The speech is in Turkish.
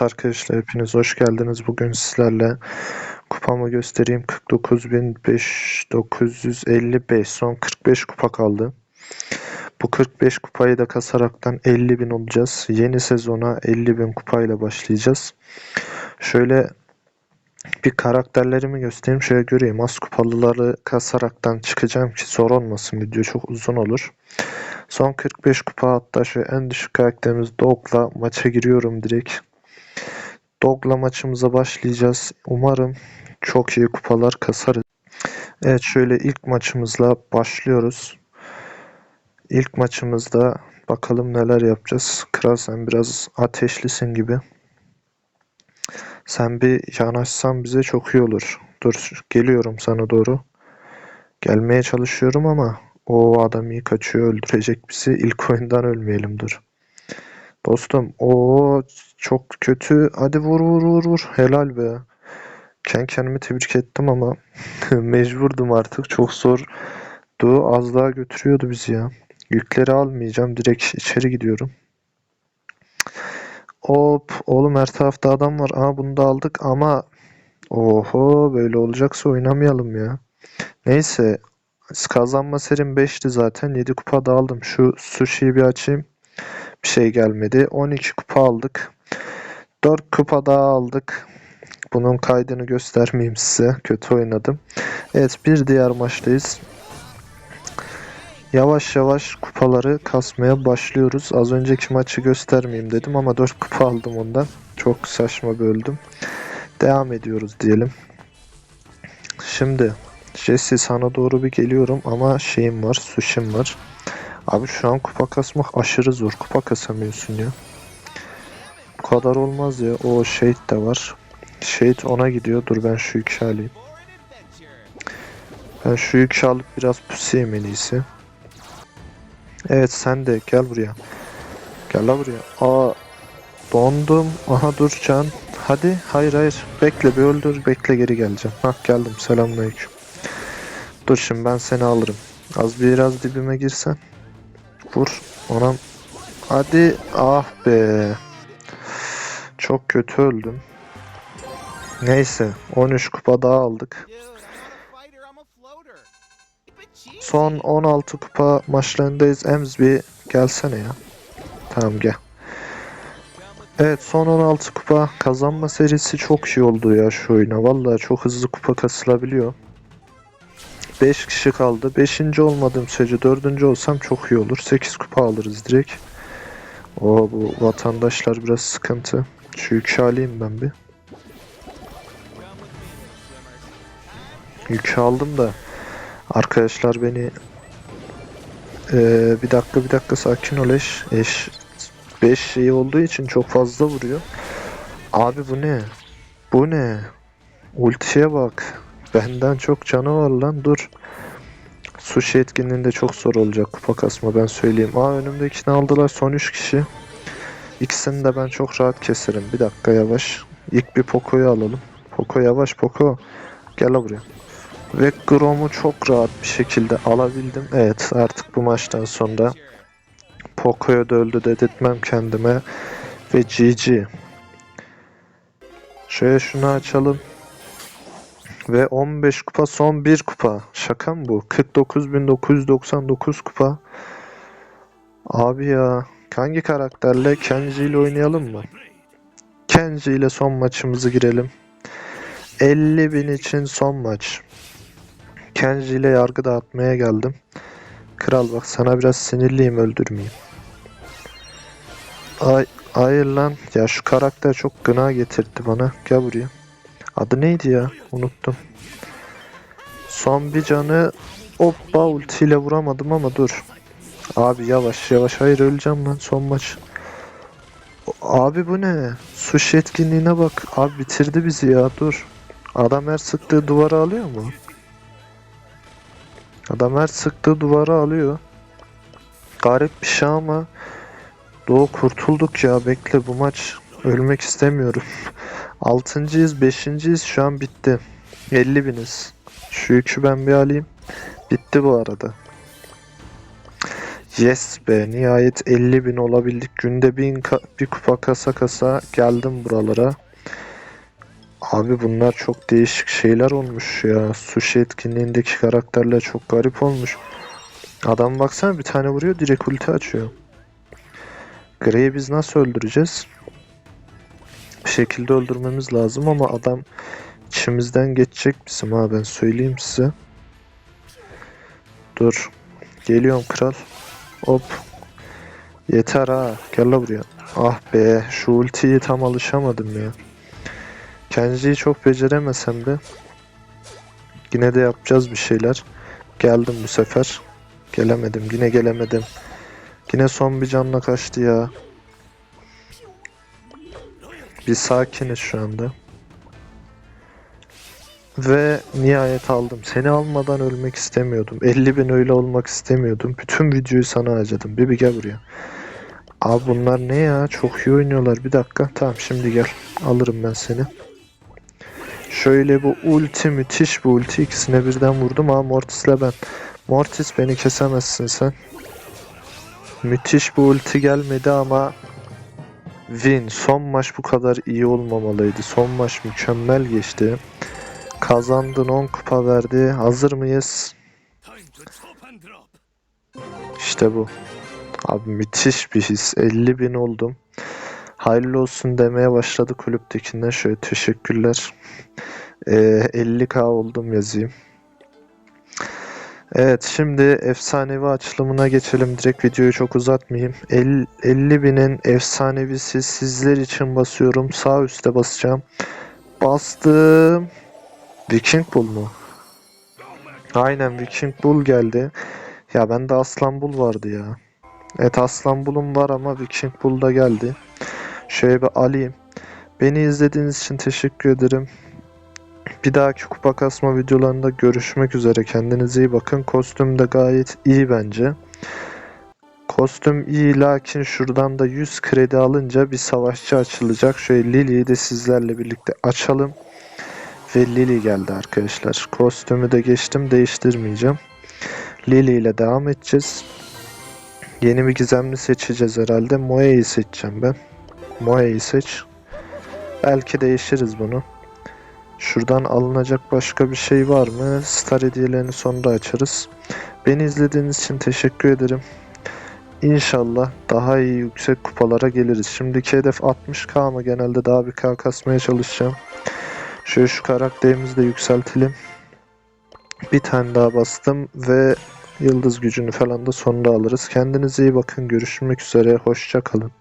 Arkadaşlar hepiniz hoş geldiniz. Bugün sizlerle kupamı göstereyim. 49.955 son 45 kupa kaldı. Bu 45 kupayı da kasaraktan 50.000 olacağız. Yeni sezona 50.000 kupayla başlayacağız. Şöyle bir karakterlerimi göstereyim. Şöyle göreyim. Az kupalıları kasaraktan çıkacağım ki zor olmasın. Video çok uzun olur. Son 45 kupa hatta şu en düşük karakterimiz Dog'la maça giriyorum direkt. Dog'la maçımıza başlayacağız. Umarım çok iyi kupalar kasarız. Evet şöyle ilk maçımızla başlıyoruz. İlk maçımızda bakalım neler yapacağız. Kral sen biraz ateşlisin gibi. Sen bir yanaşsan bize çok iyi olur. Dur geliyorum sana doğru. Gelmeye çalışıyorum ama o adam iyi kaçıyor öldürecek bizi. İlk oyundan ölmeyelim dur. Dostum o çok kötü. Hadi vur vur vur vur. Helal be. Kendi kendimi tebrik ettim ama mecburdum artık. Çok zordu. Az daha götürüyordu bizi ya. Yükleri almayacağım. Direkt içeri gidiyorum. Hop. Oğlum her tarafta adam var. Aa bunu da aldık ama oho böyle olacaksa oynamayalım ya. Neyse. Kazanma serim 5'ti zaten. 7 kupa da aldım. Şu sushi'yi bir açayım. Bir şey gelmedi. 12 kupa aldık. 4 kupa daha aldık. Bunun kaydını göstermeyeyim size. Kötü oynadım. Evet bir diğer maçtayız. Yavaş yavaş kupaları kasmaya başlıyoruz. Az önceki maçı göstermeyeyim dedim ama 4 kupa aldım ondan. Çok saçma böldüm. Devam ediyoruz diyelim. Şimdi Jesse sana doğru bir geliyorum ama şeyim var, sushim var. Abi şu an kupa kasmak aşırı zor. Kupa kasamıyorsun ya. Bu kadar olmaz ya. O Shade de var. Shade ona gidiyor. Dur ben şu yükü alayım. Ben şu yükü alıp biraz pusayım en iyisi. Evet sen de gel buraya. Gel la buraya. Aa dondum. Aha dur can. Hadi hayır hayır. Bekle bir öldür. Bekle geri geleceğim. Hah geldim. Selamünaleyküm. Dur şimdi ben seni alırım. Az biraz dibime girsen. Vur. Anam. Hadi. Ah be. Çok kötü öldüm. Neyse. 13 kupa daha aldık. Son 16 kupa maçlarındayız. Ems bir gelsene ya. Tamam gel. Evet son 16 kupa kazanma serisi çok iyi oldu ya şu oyuna. Vallahi çok hızlı kupa kasılabiliyor. 5 kişi kaldı. 5. olmadığım sürece 4. olsam çok iyi olur. 8 kupa alırız direkt. O bu vatandaşlar biraz sıkıntı. Şu yükü alayım ben bir. Yükü aldım da arkadaşlar beni Ee, bir dakika bir dakika sakin ol eş. Eş 5 şey olduğu için çok fazla vuruyor. Abi bu ne? Bu ne? Ultiye bak. Benden çok canı var lan dur. Sushi etkinliğinde çok zor olacak kupa kasma ben söyleyeyim. Aa önümdekini aldılar son 3 kişi. İkisini de ben çok rahat keserim. Bir dakika yavaş. İlk bir Poco'yu alalım. Poco yavaş Poco. Gel buraya. Ve Grom'u çok rahat bir şekilde alabildim. Evet artık bu maçtan sonra Poco'ya da öldü dedirtmem kendime. Ve GG. Şöyle şunu açalım. Ve 15 kupa son 1 kupa. Şaka mı bu? 49.999 kupa. Abi ya. Hangi karakterle? Kenji ile oynayalım mı? Kenji ile son maçımızı girelim. 50.000 için son maç. Kenji ile yargı dağıtmaya geldim. Kral bak sana biraz sinirliyim öldürmeyeyim. Ay, hayır lan. Ya şu karakter çok gına getirdi bana. Gel buraya. Adı neydi ya? Unuttum. Son bir canı hoppa ultiyle vuramadım ama dur. Abi yavaş yavaş. Hayır öleceğim lan son maç. Abi bu ne? Sushi etkinliğine bak. Abi bitirdi bizi ya dur. Adam her sıktığı duvara alıyor mu? Adam her sıktığı duvara alıyor. Garip bir şey ama Doğu kurtulduk ya bekle bu maç ölmek istemiyorum. Altıncıyız, beşinciyiz şu an bitti. 50 biniz. Şu yükü ben bir alayım. Bitti bu arada. Yes be nihayet 50 bin olabildik. Günde bin bir kupa kasa kasa geldim buralara. Abi bunlar çok değişik şeyler olmuş ya. Sushi etkinliğindeki karakterler çok garip olmuş. Adam baksana bir tane vuruyor direkt ulti açıyor. Grey'i biz nasıl öldüreceğiz? Bir şekilde öldürmemiz lazım ama adam içimizden geçecek bizim ha ben söyleyeyim size. Dur. Geliyorum kral. Hop. Yeter ha. Gel la buraya. Ah be. Şu ultiyi tam alışamadım ya. Kenji'yi çok beceremesem de yine de yapacağız bir şeyler. Geldim bu sefer. Gelemedim. Yine gelemedim. Yine son bir canla kaçtı ya. Bir sakiniz şu anda. Ve nihayet aldım. Seni almadan ölmek istemiyordum. 50 bin öyle olmak istemiyordum. Bütün videoyu sana harcadım. Bibi gel buraya. Abi bunlar ne ya? Çok iyi oynuyorlar. Bir dakika. Tamam şimdi gel. Alırım ben seni. Şöyle bu ulti müthiş bu ulti. İkisine birden vurdum. Ha Mortis'le ben. Mortis beni kesemezsin sen. Müthiş bu ulti gelmedi ama Win. Son maç bu kadar iyi olmamalıydı. Son maç mükemmel geçti. Kazandın 10 kupa verdi. Hazır mıyız? İşte bu. Abi müthiş bir his. 50 bin oldum. Hayırlı olsun demeye başladı kulüptekinden. Şöyle teşekkürler. Ee, 50k oldum yazayım. Evet şimdi efsanevi açılımına geçelim. Direkt videoyu çok uzatmayayım. 50, 50 binin efsanevisi sizler için basıyorum. Sağ üstte basacağım. Bastım. Viking Bull mu? Aynen Viking Bull geldi. Ya bende Aslan Bull vardı ya. Evet Aslan Bull'um var ama Viking Bull da geldi. Şöyle bir alayım. Beni izlediğiniz için teşekkür ederim. Bir dahaki kupa kasma videolarında görüşmek üzere. Kendinize iyi bakın. Kostüm de gayet iyi bence. Kostüm iyi lakin şuradan da 100 kredi alınca bir savaşçı açılacak. Şöyle Lily'yi de sizlerle birlikte açalım. Ve Lily geldi arkadaşlar. Kostümü de geçtim değiştirmeyeceğim. Lily ile devam edeceğiz. Yeni bir gizemli seçeceğiz herhalde. Moe'yi seçeceğim ben. Moe'yi seç. Belki değişiriz bunu. Şuradan alınacak başka bir şey var mı? Star hediyelerini sonra açarız. Beni izlediğiniz için teşekkür ederim. İnşallah daha iyi yüksek kupalara geliriz. Şimdiki hedef 60k ama genelde daha bir k kasmaya çalışacağım. Şöyle şu karakterimizi de yükseltelim. Bir tane daha bastım ve yıldız gücünü falan da sonra alırız. Kendinize iyi bakın. Görüşmek üzere. Hoşça kalın.